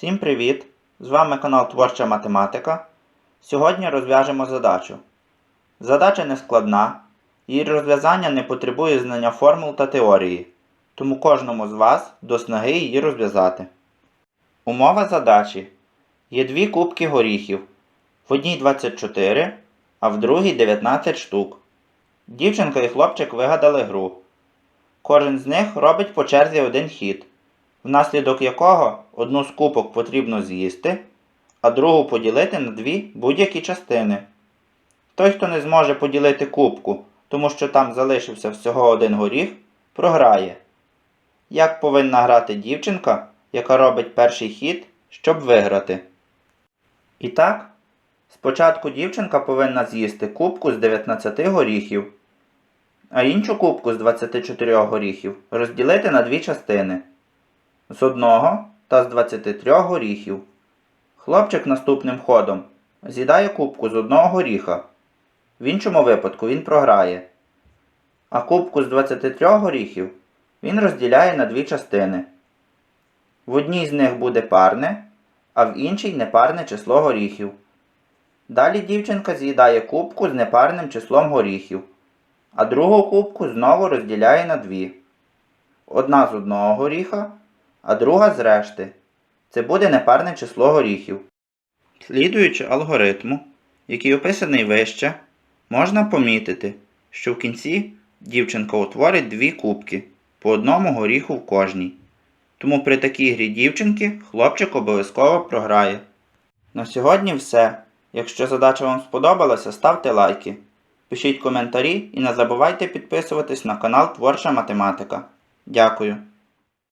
Всім привіт! З вами канал Творча Математика. Сьогодні розв'яжемо задачу. Задача не складна, її розв'язання не потребує знання формул та теорії, тому кожному з вас до снаги її розв'язати. Умова задачі. Є дві кубки горіхів. В одній 24, а в другій 19 штук. Дівчинка і хлопчик вигадали гру. Кожен з них робить по черзі один хід внаслідок якого одну з кубок потрібно з'їсти, а другу поділити на дві будь-які частини. Той, хто не зможе поділити кубку, тому що там залишився всього один горіх, програє. Як повинна грати дівчинка, яка робить перший хід, щоб виграти? І так, спочатку дівчинка повинна з'їсти кубку з 19 горіхів, а іншу кубку з 24 горіхів розділити на дві частини з одного та з 23 горіхів. Хлопчик наступним ходом з'їдає кубку з одного горіха. В іншому випадку він програє. А кубку з 23 горіхів він розділяє на дві частини. В одній з них буде парне, а в іншій непарне число горіхів. Далі дівчинка з'їдає кубку з непарним числом горіхів, а другу кубку знову розділяє на дві. Одна з одного горіха, а друга з решти. Це буде непарне число горіхів. Слідуючи алгоритму, який описаний вище, можна помітити, що в кінці дівчинка утворить дві кубки по одному горіху в кожній. Тому при такій грі дівчинки хлопчик обов'язково програє. На сьогодні все. Якщо задача вам сподобалася, ставте лайки. Пишіть коментарі і не забувайте підписуватись на канал Творча Математика. Дякую.